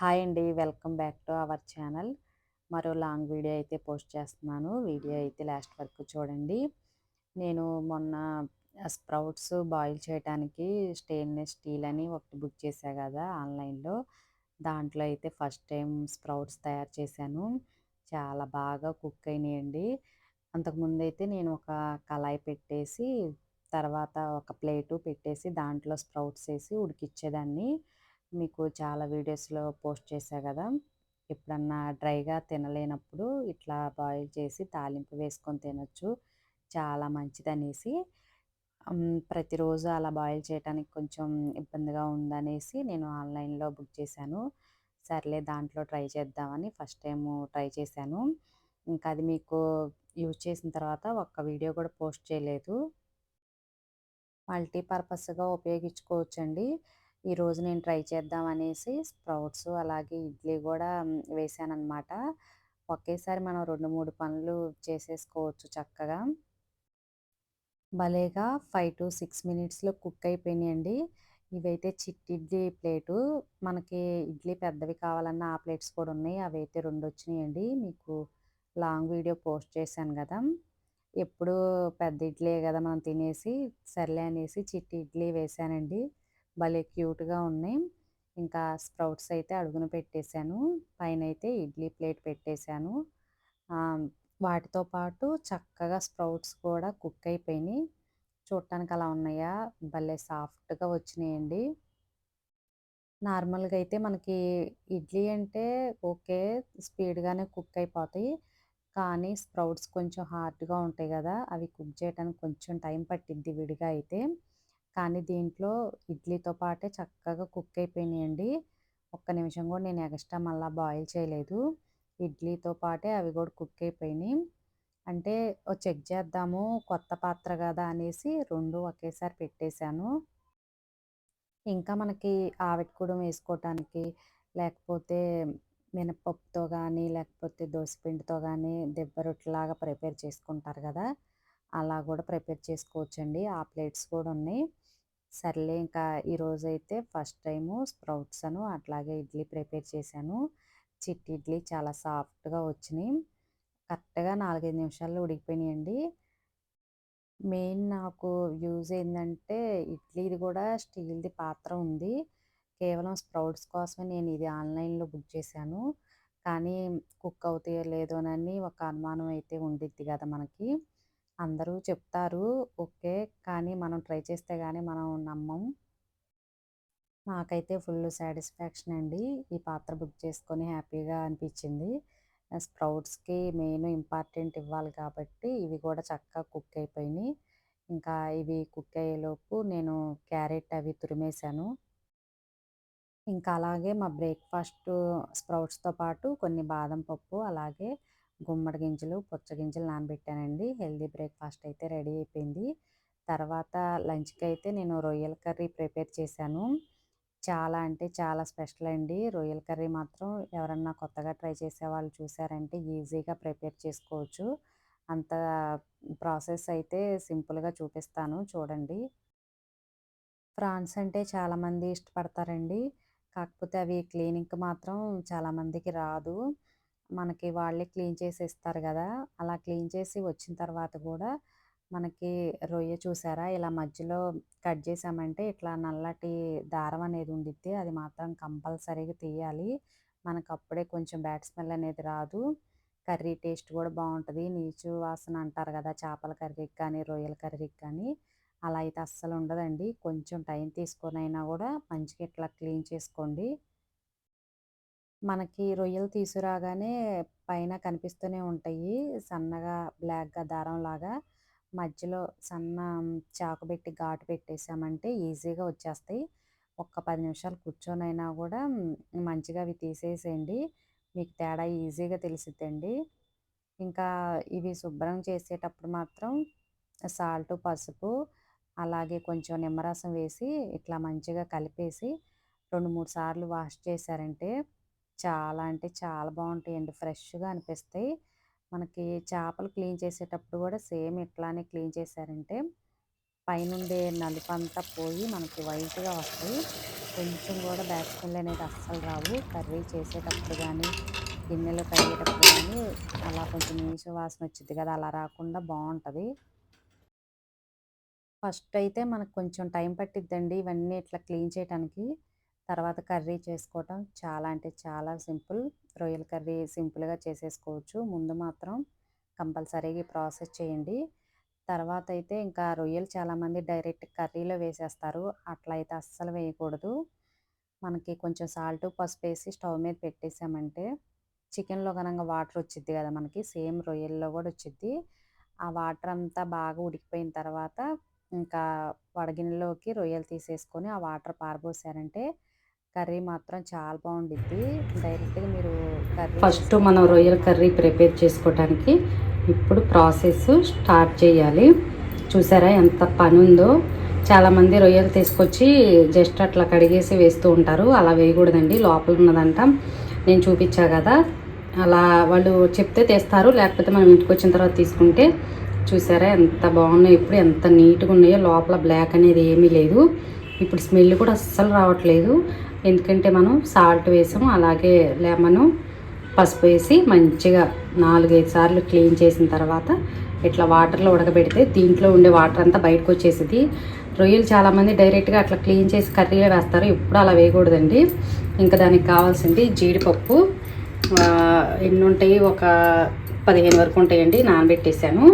Hi అండి. Welcome back to our channel. మరో long video అయితే పోస్ట్ చేస్తున్నాను. వీడియో అయితే లాస్ట్ వరకు చూడండి. నేను మొన్న స్ప్రౌట్స్ బాయిల్ చేయడానికి స్టెయిన్లెస్ స్టీల్ అని ఒకటి బుక్ చేశా కదా ఆన్లైన్లో. దాంట్లో అయితే ఫస్ట్ టైం స్ప్రౌట్స్ తయారు చేశాను. చాలా బాగా కుక్ అయినాయండి. అంతకుముందు అయితే నేను ఒక కళాయి పెట్టేసి తర్వాత ఒక ప్లేటు పెట్టేసి దాంట్లో స్ప్రౌట్స్ వేసి ఉడికిచ్చేదాన్ని. మీకు చాలా వీడియోస్లో పోస్ట్ చేశా కదా! ఎప్పుడన్నా డ్రైగా తినలేనప్పుడు ఇట్లా బాయిల్ చేసి తాలింపు వేసుకొని తినొచ్చు. చాలా మంచిదనేసి ప్రతిరోజు అలా బాయిల్ చేయడానికి కొంచెం ఇబ్బందిగా ఉందనేసి నేను ఆన్లైన్లో బుక్ చేశాను. సర్లే దాంట్లో ట్రై చేద్దామని ఫస్ట్ టైం ట్రై చేశాను. ఇంకా అది మీకు యూజ్ చేసిన తర్వాత ఒక్క వీడియో కూడా పోస్ట్ చేయలేదు. మల్టీపర్పస్గా ఉపయోగించుకోవచ్చండి. ఈరోజు నేను ట్రై చేద్దాం అనేసి స్ప్రౌట్స్ అలాగే ఇడ్లీ కూడా వేసానమాట ఒకేసారి మనం రెండు మూడు పనులు చేసేసుకోవచ్చు చక్కగా. భలేగా ఫైవ్ టు సిక్స్ మినిట్స్లో కుక్ అయిపోయినాయండి. ఇవైతే చిట్టి ఇడ్లీ ప్లేటు. మనకి ఇడ్లీ పెద్దవి కావాలన్నా ఆ ప్లేట్స్ కూడా ఉన్నాయి. అవి అయితే రెండు వచ్చినాయండి. మీకు లాంగ్ వీడియో పోస్ట్ చేశాను కదా. ఎప్పుడు పెద్ద ఇడ్లీ కదా మనం తినేసి సర్లే అనేసి చిట్టి ఇడ్లీ వేసానండి. భలే క్యూట్గా ఉన్నాయి. ఇంకా స్ప్రౌట్స్ అయితే అడుగున పెట్టేశాను. పైన అయితే ఇడ్లీ ప్లేట్ పెట్టేశాను. వాటితో పాటు చక్కగా స్ప్రౌట్స్ కూడా కుక్ అయిపోయినాయి. చూడటానికి అలా ఉన్నాయా? భలే సాఫ్ట్గా వచ్చినాయండి. నార్మల్గా అయితే మనకి ఇడ్లీ అంటే ఓకే స్పీడ్గానే కుక్ అయిపోతాయి. కానీ స్ప్రౌట్స్ కొంచెం హార్డ్గా ఉంటాయి కదా అవి కుక్ చేయడానికి కొంచెం టైం పట్టిద్ది విడిగా అయితే. కానీ దీంట్లో ఇడ్లీతో పాటే చక్కగా కుక్ అయిపోయినాయండి ఒక్క నిమిషం కూడా నేను ఎక్స్ట్రా మళ్ళీ బాయిల్ చేయలేదు. ఇడ్లీతో పాటే అవి కూడా కుక్ అయిపోయినాయి అంటే చెక్ చేద్దాము కొత్త పాత్ర కదా అనేసి రెండు ఒకేసారి పెట్టేశాను. ఇంకా మనకి ఆవిటికూడం వేసుకోవటానికి లేకపోతే మినపప్పుతో కానీ లేకపోతే దోసపిండితో కానీ దెబ్బ రొట్టెలాగా ప్రిపేర్ చేసుకుంటారు కదా అలా కూడా ప్రిపేర్ చేసుకోవచ్చండి. ఆ ప్లేట్స్ కూడా ఉన్నాయి. సర్లే ఇంకా ఈరోజు అయితే ఫస్ట్ టైము స్ప్రౌట్స్ అను అట్లాగే ఇడ్లీ ప్రిపేర్ చేశాను. చిట్టి ఇడ్లీ చాలా సాఫ్ట్గా వచ్చినాయి. కరెక్ట్గా నాలుగైదు నిమిషాల్లో ఉడికిపోయినాయండి. మెయిన్ నాకు యూజ్ ఏంటంటే ఇడ్లీది కూడా స్టీల్ది పాత్ర ఉంది. కేవలం స్ప్రౌట్స్ కోసమే నేను ఇది ఆన్లైన్లో బుక్ చేశాను. కానీ కుక్ అవుతాయో లేదోనని ఒక అనుమానం అయితే ఉండిద్ది కదా మనకి. అందరూ చెప్తారు ఓకే. కానీ ట్రై చేస్తే కానీ మనం నమ్మం. నాకైతే ఫుల్ సాటిస్ఫాక్షన్ అండి. ఈ పాత్ర బుక్ చేసుకొని హ్యాపీగా అనిపించింది. స్ప్రౌట్స్కి మెయిన్ ఇంపార్టెంట్ ఇవ్వాలి కాబట్టి ఇవి కూడా చక్కగా కుక్ అయిపోయినాయి. ఇంకా ఇవి కుక్ అయ్యేలోపు నేను క్యారెట్ అవి తురిమేశాను. ఇంకా అలాగే మా బ్రేక్ఫాస్ట్ స్ప్రౌట్స్తో పాటు కొన్ని బాదం పప్పు అలాగే గుమ్మడి గింజలు పుచ్చగింజలు నానబెట్టానండి. హెల్దీ బ్రేక్ఫాస్ట్ అయితే రెడీ అయిపోయింది. తర్వాత లంచ్కి అయితే నేను రొయ్యల కర్రీ ప్రిపేర్ చేశాను. చాలా అంటే చాలా స్పెషల్ అండి. రొయ్యల కర్రీ మాత్రం ఎవరన్నా కొత్తగా ట్రై చేసే వాళ్ళు చూసారంటే ఈజీగా ప్రిపేర్ చేసుకోవచ్చు. అంత ప్రాసెస్ అయితే సింపుల్గా చూపిస్తాను. చూడండి. ప్రాన్స్ అంటే చాలామంది ఇష్టపడతారండి. కాకపోతే అవి క్లీనింగ్ మాత్రం చాలామందికి రాదు. మనకి వాళ్ళే క్లీన్ చేసి ఇస్తారు కదా. అలా క్లీన్ చేసి వచ్చిన తర్వాత కూడా మనకి రొయ్య చూసారా? ఇలా మధ్యలో కట్ చేసామంటే ఇట్లా నల్లటి దారం అనేది ఉండిద్ది. అది మాత్రం కంపల్సరీగా తీయాలి. మనకు అప్పుడే కొంచెం బ్యాడ్ స్మెల్ అనేది రాదు. కర్రీ టేస్ట్ కూడా బాగుంటుంది. నీచు వాసన అంటారు కదా చేపల కర్రీకి కానీ రొయ్యల కర్రీకి కానీ. అలా అయితే అస్సలు ఉండదండి. కొంచెం టైం తీసుకొని అయినా కూడా మంచిగా ఇట్లా క్లీన్ చేసుకోండి. మనకి రొయ్యలు తీసుకురాగానే పైన కనిపిస్తూనే ఉంటాయి. సన్నగా బ్లాక్గా దారం లాగా మధ్యలో సన్న చాకు పెట్టి ఘాటు పెట్టేసామంటే ఈజీగా వచ్చేస్తాయి. ఒక్క పది నిమిషాలు కూర్చొనైనా కూడా మంచిగా అవి తీసేసేయండి. మీకు తేడా ఈజీగా తెలిసిద్దండి. ఇంకా ఇవి శుభ్రం చేసేటప్పుడు మాత్రం సాల్ట్ పసుపు అలాగే కొంచెం నిమ్మరసం వేసి ఇట్లా మంచిగా కలిపేసి రెండు మూడు సార్లు వాష్ చేశారంటే చాలా అంటే చాలా బాగుంటాయండి. ఫ్రెష్గా అనిపిస్తాయి. మనకి చేపలు క్లీన్ చేసేటప్పుడు కూడా సేమ్ ఇట్లానే క్లీన్ చేశారంటే పైనుండే నలుపు అంతా పోయి మనకి వైట్గా వస్తాయి. కొంచెం కూడా బ్యాక్ స్మెల్ అనేది అస్సలు రావు. కర్రీ చేసేటప్పుడు కానీ గిన్నెలు కడిగేటప్పుడు కానీ అలా కొంచెం నీచు వాసన వచ్చింది కదా అలా రాకుండా బాగుంటుంది ఫస్ట్ అయితే మనకు కొంచెం టైం పట్టిద్దండి ఇవన్నీ ఇట్లా క్లీన్ చేయడానికి తర్వాత కర్రీ చేసుకోవటం చాలా అంటే చాలా సింపుల్. రొయ్యల కర్రీ సింపుల్గా చేసేసుకోవచ్చు. ముందు మాత్రం కంపల్సరీగా ప్రాసెస్ చేయండి. తర్వాత అయితే ఇంకా రొయ్యలు చాలామంది డైరెక్ట్ కర్రీలో వేసేస్తారు. అట్లా అయితే అస్సలు వేయకూడదు. మనకి కొంచెం సాల్ట్ పసుపు వేసి స్టవ్ మీద పెట్టేసామంటే చికెన్లో కనుక వాటర్ వచ్చిద్ది కదా మనకి సేమ్ రొయ్యల్లో కూడా వచ్చిద్ది. ఆ వాటర్ అంతా బాగా ఉడికిపోయిన తర్వాత ఇంకా వడగిన్నెలోకి రొయ్యలు తీసేసుకొని ఆ వాటర్ పారబోసారంటే కర్రీ మాత్రం చాలా బాగుండిద్ది. డైరెక్ట్గా మీరు కర్రీ ఫస్ట్ మనం రొయ్యల కర్రీ ప్రిపేర్ చేసుకోవడానికి ఇప్పుడు ప్రాసెస్ స్టార్ట్ చేయాలి. చూసారా ఎంత పని ఉందో చాలామంది రొయ్యలు తీసుకొచ్చి జస్ట్ అట్లా కడిగేసి వేస్తూ ఉంటారు. అలా వేయకూడదండి. లోపల ఉన్నదంట నేను చూపించా కదా. అలా వాళ్ళు చెప్తే తెస్తారు. లేకపోతే మనం ఇంటికి వచ్చిన తర్వాత తీసుకుంటే చూసారా ఎంత బాగున్నాయి. ఇప్పుడు ఎంత నీట్గా ఉన్నాయో. లోపల బ్లాక్ అనేది ఏమీ లేదు. ఇప్పుడు స్మెల్ కూడా అస్సలు రావట్లేదు. ఎందుకంటే మనం సాల్ట్ వేసాము అలాగే లెమను పసుపు వేసి మంచిగా నాలుగైదు సార్లు క్లీన్ చేసిన తర్వాత ఇట్లా వాటర్లో ఉడకబెడితే దీంట్లో ఉండే వాటర్ అంతా బయటకు వచ్చేసింది. రొయ్యలు చాలామంది డైరెక్ట్గా అట్లా క్లీన్ చేసి కర్రీలో వేస్తారు ఇప్పుడు అలా వేయకూడదండి. ఇంకా దానికి కావాల్సింది జీడిపప్పు. ఎన్ని ఉంటాయి ఒక పదిహేను వరకు ఉంటాయండి నానబెట్టేసాను.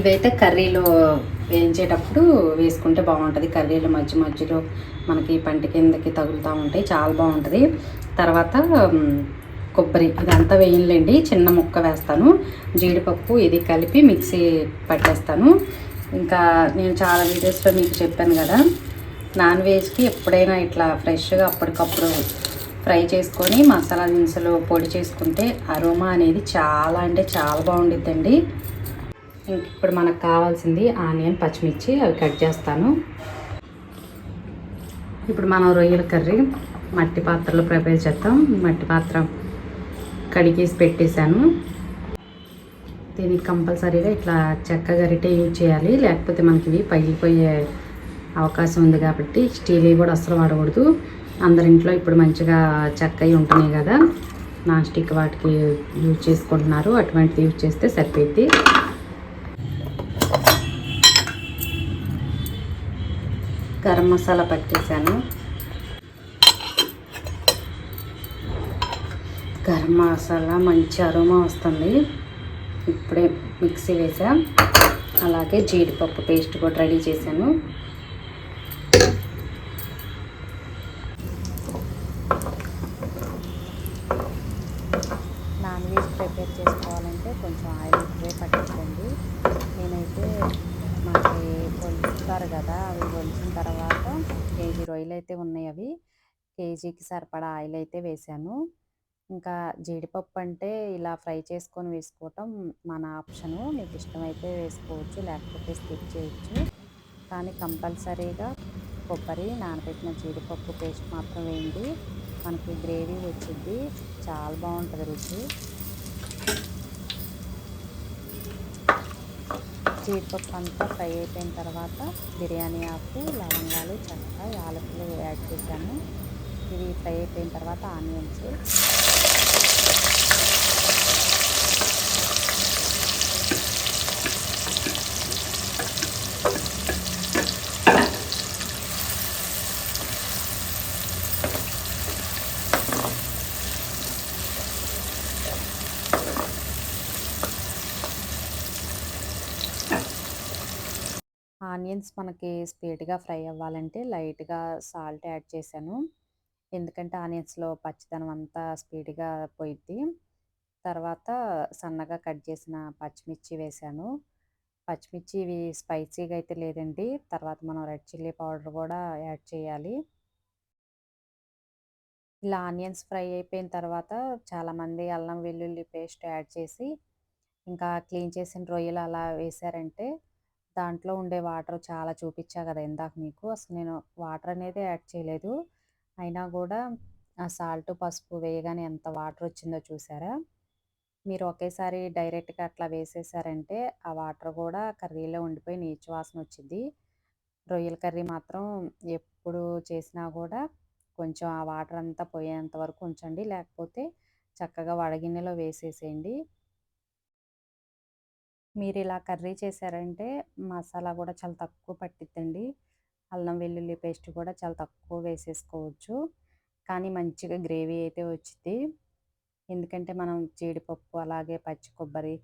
ఇవైతే కర్రీలో వేయించేటప్పుడు వేసుకుంటే బాగుంటుంది. కర్రీలు మధ్య మధ్యలో మనకి పంట కిందకి తగులుతూ ఉంటాయి చాలా బాగుంటుంది. తర్వాత కొబ్బరి ఇదంతా వేయనులేండి. చిన్న ముక్క వేస్తాను. జీడిపప్పు ఇది కలిపి మిక్సీ పట్టేస్తాను. ఇంకా నేను చాలా వీడియోస్లో మీకు చెప్పాను కదా నాన్ వెజ్కి ఎప్పుడైనా ఇట్లా ఫ్రెష్గా అప్పటికప్పుడు ఫ్రై చేసుకొని మసాలా దినుసులు పొడి చేసుకుంటే అరోమా అనేది చాలా అంటే చాలా బాగుండిద్దండి. ఇప్పుడు మనకు కావాల్సింది ఆనియన్ పచ్చిమిర్చి అవి కట్ చేస్తాను. ఇప్పుడు మనం రొయ్యల కర్రీ మట్టి పాత్రలో ప్రిపేర్ చేద్దాం. మట్టి పాత్ర కడిగేసి పెట్టేశాను. దీనికి కంపల్సరీగా ఇట్లా చెక్క గరిటే యూజ్ చేయాలి. లేకపోతే మనకి ఇవి పగిలిపోయే అవకాశం ఉంది కాబట్టి స్టీల్ కూడా అస్సలు వాడకూడదు. అందరింట్లో ఇప్పుడు మంచిగా చెక్కవి ఉంటున్నాయి కదా. నాన్ స్టిక్ వాటికి యూజ్ చేసుకుంటున్నారు. అటువంటిది యూజ్ చేస్తే సరిపోద్ది గరం మసాలా పట్టేశాను గరం మసాలా మంచి అరోమా వస్తుంది. ఇప్పుడే మిక్సీ వేసాం. అలాగే జీడిపప్పు పేస్ట్ కూడా రెడీ చేశాను నాన్ వెజ్ ప్రిపేర్ చేసుకోవాలంటే కొంచెం ఆయిల్ ఎక్కువే పట్టించండి నేనైతే మనకి పొలుస్తారు కదా అవి పొలిచిన తర్వాత కేజీ రొయ్యలు అయితే ఉన్నాయి అవి కేజీకి సరిపడా ఆయిల్ అయితే వేసాను. ఇంకా జీడిపప్పు అంటే ఇలా ఫ్రై చేసుకొని వేసుకోవటం మన ఆప్షను. మీకు ఇష్టమైతే వేసుకోవచ్చు లేకపోతే స్కిప్ చేయొచ్చు. కానీ కంపల్సరీగా కొబ్బరి నానబెట్టిన జీడిపప్పు పేస్ట్ మాత్రం వేయండి. మనకి గ్రేవీ వచ్చింది చాలా బాగుంటుంది రుచి. జీడిపప్పు అంతా ఫ్రై అయిపోయిన తర్వాత బిర్యానీ ఆకు లవంగాలు చెక్క యాలకులు యాడ్ చేశాను. ఇవి ఫ్రై అయిపోయిన తర్వాత ఆనియన్స్. ఆనియన్స్ మనకి స్పీడ్గా ఫ్రై అవ్వాలంటే లైట్గా సాల్ట్ యాడ్ చేశాను. ఎందుకంటే ఆనియన్స్లో పచ్చిదనం అంతా స్పీడ్గా పోయిద్ది. తర్వాత సన్నగా కట్ చేసిన పచ్చిమిర్చి వేసాను. పచ్చిమిర్చి ఇవి స్పైసీగా అయితే లేదండి. తర్వాత మనం రెడ్ చిల్లీ పౌడర్ కూడా యాడ్ చేయాలి. ఇలా ఆనియన్స్ ఫ్రై అయిపోయిన తర్వాత చాలామంది అల్లం వెల్లుల్లి పేస్ట్ యాడ్ చేసి ఇంకా క్లీన్ చేసిన రొయ్యలు అలా వేసారంటే దాంట్లో ఉండే వాటర్ చాలా చూపించా కదా ఇందాక మీకు. అసలు నేను వాటర్ అనేది యాడ్ చేయలేదు. అయినా కూడా ఆ సాల్ట్ పసుపు వేయగానే ఎంత వాటర్ వచ్చిందో చూసారా? మీరు ఒకేసారి డైరెక్ట్గా అట్లా వేసేసారంటే ఆ వాటర్ కూడా కర్రీలో ఉండిపోయి నీచు వాసన వచ్చింది రొయ్యల కర్రీ మాత్రం ఎప్పుడు చేసినా కూడా కొంచెం ఆ వాటర్ అంతా పోయేంత వరకు ఉంచండి. లేకపోతే చక్కగా వడగిన్నెలో వేసేసేయండి. మీరు ఇలా కర్రీ చేశారంటే మసాలా కూడా చాలా తక్కువ పట్టిద్దండి. అల్లం వెల్లుల్లి పేస్ట్ కూడా చాలా తక్కువ వేసేసుకోవచ్చు. కానీ మంచిగా గ్రేవీ అయితే వచ్చింది ఎందుకంటే మనం జీడిపప్పు అలాగే పచ్చి కొబ్బరి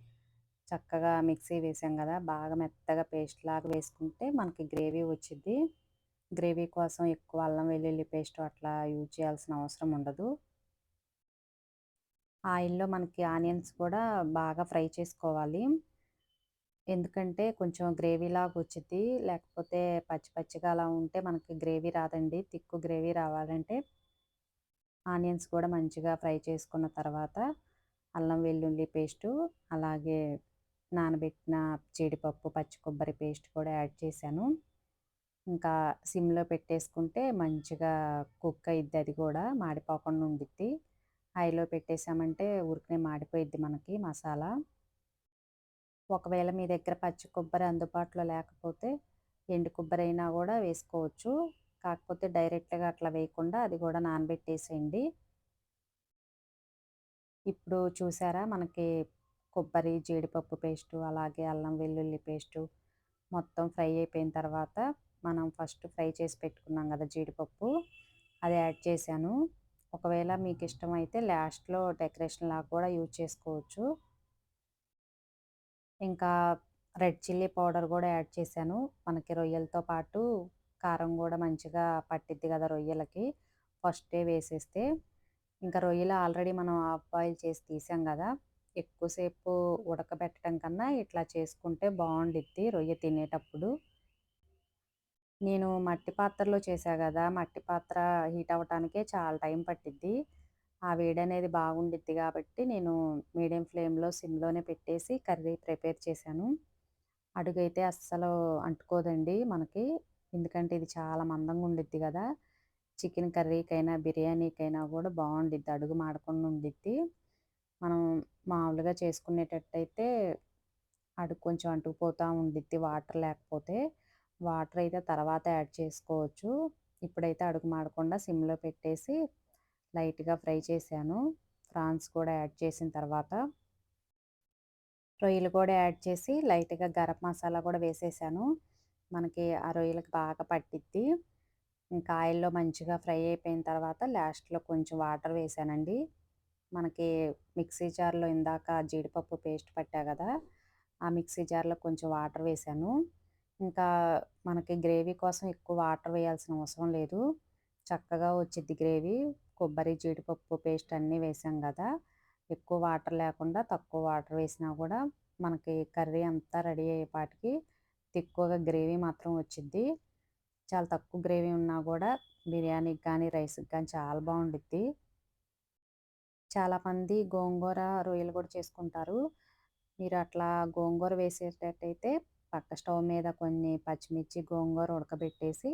చక్కగా మిక్సీ వేసాం కదా బాగా మెత్తగా పేస్ట్ లాగా వేసుకుంటే మనకి గ్రేవీ వచ్చింది గ్రేవీ కోసం ఎక్కువ అల్లం వెల్లుల్లి పేస్ట్ అట్లా యూజ్ చేయాల్సిన అవసరం ఉండదు. ఆయిల్లో మనకి ఆనియన్స్ కూడా బాగా ఫ్రై చేసుకోవాలి. ఎందుకంటే కొంచెం గ్రేవీ లాగా వచ్చింది లేకపోతే పచ్చి పచ్చిగా అలా ఉంటే మనకి గ్రేవీ రాదండి. తిక్కు గ్రేవీ రావాలంటే ఆనియన్స్ కూడా మంచిగా ఫ్రై చేసుకున్న తర్వాత అల్లం వెల్లుల్లి పేస్టు అలాగే నానబెట్టిన జీడిపప్పు పచ్చి కొబ్బరి పేస్ట్ కూడా యాడ్ చేశాను. ఇంకా సిమ్లో పెట్టేసుకుంటే మంచిగా కుక్ అయ్యిద్ది అది కూడా మాడిపోకుండా ఉండిద్ది. హైలో పెట్టేసామంటే ఊరికనే మాడిపోయిద్ది మనకి మసాలా. ఒకవేళ మీ దగ్గర పచ్చి కొబ్బరి అందుబాటులో లేకపోతే ఎండు కొబ్బరి అయినా కూడా వేసుకోవచ్చు. కాకపోతే డైరెక్ట్గా అట్లా వేయకుండా అది కూడా నానబెట్టేసేయండి. ఇప్పుడు చూసారా మనకి కొబ్బరి జీడిపప్పు పేస్టు అలాగే అల్లం వెల్లుల్లి పేస్టు మొత్తం ఫ్రై అయిపోయిన తర్వాత మనం ఫస్ట్ ఫ్రై చేసి పెట్టుకున్నాం కదా జీడిపప్పు అది యాడ్ చేశాను. ఒకవేళ మీకు ఇష్టమైతే లాస్ట్లో డెకరేషన్ లాగా కూడా యూజ్ చేసుకోవచ్చు. ఇంకా రెడ్ చిల్లీ పౌడర్ కూడా యాడ్ చేశాను. మనకి రొయ్యలతో పాటు కారం కూడా మంచిగా పట్టిద్ది కదా రొయ్యలకి. ఫస్టే వేసేస్తే ఇంకా రొయ్యలు ఆల్రెడీ మనం ఆఫ్ బాయిల్ చేసి తీసాం కదా. ఎక్కువసేపు ఉడకబెట్టడం కన్నా ఇట్లా చేసుకుంటే బాగుండిద్ది రొయ్య తినేటప్పుడు. నేను మట్టి పాత్రలో చేశా కదా. మట్టి పాత్ర హీట్ అవ్వటానికే చాలా టైం పట్టిద్ది. ఆ వేడి అనేది బాగుండిద్ది కాబట్టి నేను మీడియం ఫ్లేమ్లో సిమ్లోనే పెట్టేసి కర్రీ ప్రిపేర్ చేశాను. అడుగైతే అస్సలు అంటుకోదండి మనకి. ఎందుకంటే ఇది చాలా మందంగా ఉండిద్ది కదా. చికెన్ కర్రీకైనా బిర్యానీకైనా కూడా బాగుండిద్ది. అడుగు మాడకుండా ఉండిద్ది. మనం మామూలుగా చేసుకునేటట్టయితే అడుగు కొంచెం అంటుకుపోతూ ఉండిద్ది వాటర్ లేకపోతే. వాటర్ అయితే తర్వాత యాడ్ చేసుకోవచ్చు. ఇప్పుడైతే అడుగు మాడకుండా సిమ్లో పెట్టేసి లైట్గా ఫ్రై చేశాను. ప్రాన్స్ కూడా యాడ్ చేసిన తర్వాత. రొయ్యలు కూడా యాడ్ చేసి లైట్గా గరం మసాలా కూడా వేసేసాను. మనకి ఆ రొయ్యలకు బాగా పట్టిద్ది. ఇంకా ఆయిల్లో మంచిగా ఫ్రై అయిపోయిన తర్వాత లాస్ట్లో కొంచెం వాటర్ వేసానండి. మనకి మిక్సీ జార్లో ఇందాక జీడిపప్పు పేస్ట్ పట్టా కదా ఆ మిక్సీ జార్లో కొంచెం వాటర్ వేసాను. ఇంకా మనకి గ్రేవీ కోసం ఎక్కువ వాటర్ వేయాల్సిన అవసరం లేదు. చక్కగా వచ్చిద్ది గ్రేవీ. కొబ్బరి జీడిపప్పు పేస్ట్ అన్నీ వేసాం కదా! ఎక్కువ వాటర్ లేకుండా తక్కువ వాటర్ వేసినా కూడా మనకి కర్రీ అంతా రెడీ అయ్యేపాటికి ఎక్కువగా గ్రేవీ మాత్రం వచ్చింది చాలా తక్కువ గ్రేవీ ఉన్నా కూడా బిర్యానీకి కానీ రైస్కి కానీ చాలా బాగుండుద్ది. చాలామంది గోంగూర రొయ్యలు కూడా చేసుకుంటారు. మీరు అట్లా గోంగూర వేసేటట్టయితే పక్క స్టవ్ మీద కొన్ని పచ్చిమిర్చి గోంగూర ఉడకబెట్టేసి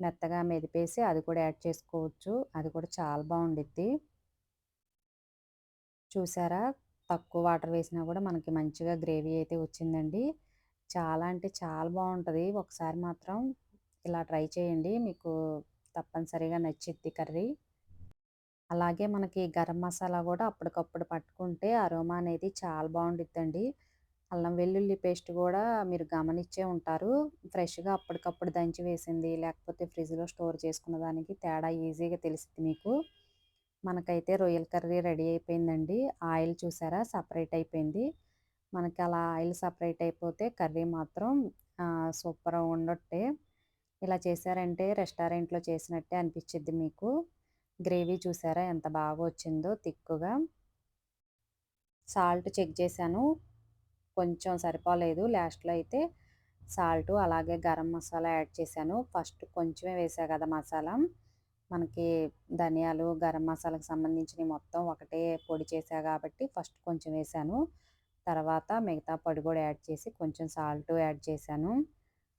మెత్తగా మెదిపేసి అది కూడా యాడ్ చేసుకోవచ్చు. అది కూడా చాలా బాగుండిద్ది. చూసారా? తక్కువ వాటర్ వేసినా కూడా మనకి మంచిగా గ్రేవీ అయితే వచ్చిందండి. చాలా అంటే చాలా బాగుంటుంది. ఒకసారి మాత్రం ఇలా ట్రై చేయండి. మీకు తప్పనిసరిగా నచ్చిద్ది కర్రీ. అలాగే మనకి గరం మసాలా కూడా అప్పటికప్పుడు పట్టుకుంటే అరోమా అనేది చాలా బాగుండిద్దండి. అల్లం వెల్లుల్లి పేస్ట్ కూడా మీరు గమనించే ఉంటారు. ఫ్రెష్గా అప్పటికప్పుడు దంచి వేసింది లేకపోతే ఫ్రిడ్జ్లో స్టోర్ చేసుకున్న దానికి తేడా ఈజీగా తెలుస్తుంది మీకు. మనకైతే రొయ్యల కర్రీ రెడీ అయిపోయిందండి. ఆయిల్ చూసారా? సపరేట్ అయిపోయింది. మనకి అలా ఆయిల్ సపరేట్ అయిపోతే కర్రీ మాత్రం సూపర్ ఉండొట్టే. ఇలా చేశారంటే రెస్టారెంట్లో చేసినట్టే అనిపించింది మీకు. గ్రేవీ చూసారా? ఎంత బాగా వచ్చిందో తిక్కుగా. సాల్ట్ చెక్ చేశాను. కొంచెం సరిపోలేదు. లాస్ట్లో అయితే సాల్ట్ అలాగే గరం మసాలా యాడ్ చేశాను. ఫస్ట్ కొంచెమే వేసా కదా మసాలా. మనకి ధనియాలు గరం మసాలాకు సంబంధించినవి మొత్తం ఒకటే పొడి చేసా కాబట్టి ఫస్ట్ కొంచెం వేసాను తర్వాత మిగతా పొడి కూడా యాడ్ చేసి కొంచెం సాల్ట్ యాడ్ చేశాను.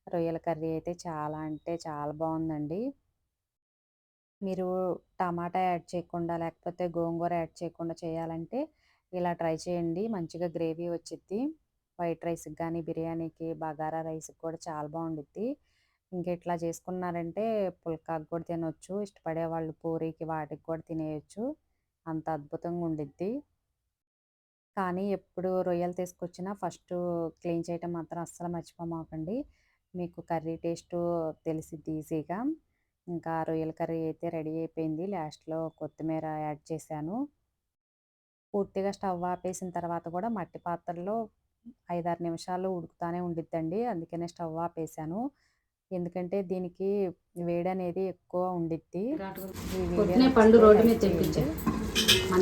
రొయ్యల కర్రీ అయితే చాలా అంటే చాలా బాగుందండి. మీరు టమాటా యాడ్ చేయకుండా లేకపోతే గోంగూర యాడ్ చేయకుండా చేయాలంటే ఇలా ట్రై చేయండి. మంచిగా గ్రేవీ వచ్చిద్ది. వైట్ రైస్కి కానీ బిర్యానీకి బగారా రైస్కి కూడా చాలా బాగుండిద్ది. ఇంక ఇట్లా చేసుకున్నారంటే పుల్కాకు కూడా తినొచ్చు ఇష్టపడే వాళ్ళు పూరీకి వాటికి కూడా తినేయచ్చు. అంత అద్భుతంగా ఉండిద్ది. కానీ ఎప్పుడు రొయ్యలు తీసుకొచ్చినా ఫస్ట్ క్లీన్ చేయటం మాత్రం అస్సలు మర్చిపోమాకండి మీకు కర్రీ టేస్ట్ తెలిసిద్ది ఈజీగా. ఇంకా రొయ్యల కర్రీ అయితే రెడీ అయిపోయింది. లాస్ట్లో కొత్తిమీర యాడ్ చేశాను. పూర్తిగా స్టవ్ ఆపేసిన తర్వాత కూడా మట్టి పాత్రలో ఐదారు నిమిషాలు ఉడుకుతానే ఉండిద్దండి. అందుకనే స్టవ్ ఆపేసాను ఎందుకంటే దీనికి వేడి అనేది ఎక్కువ ఉండిద్ది. పండు రోడ్డు మీద మన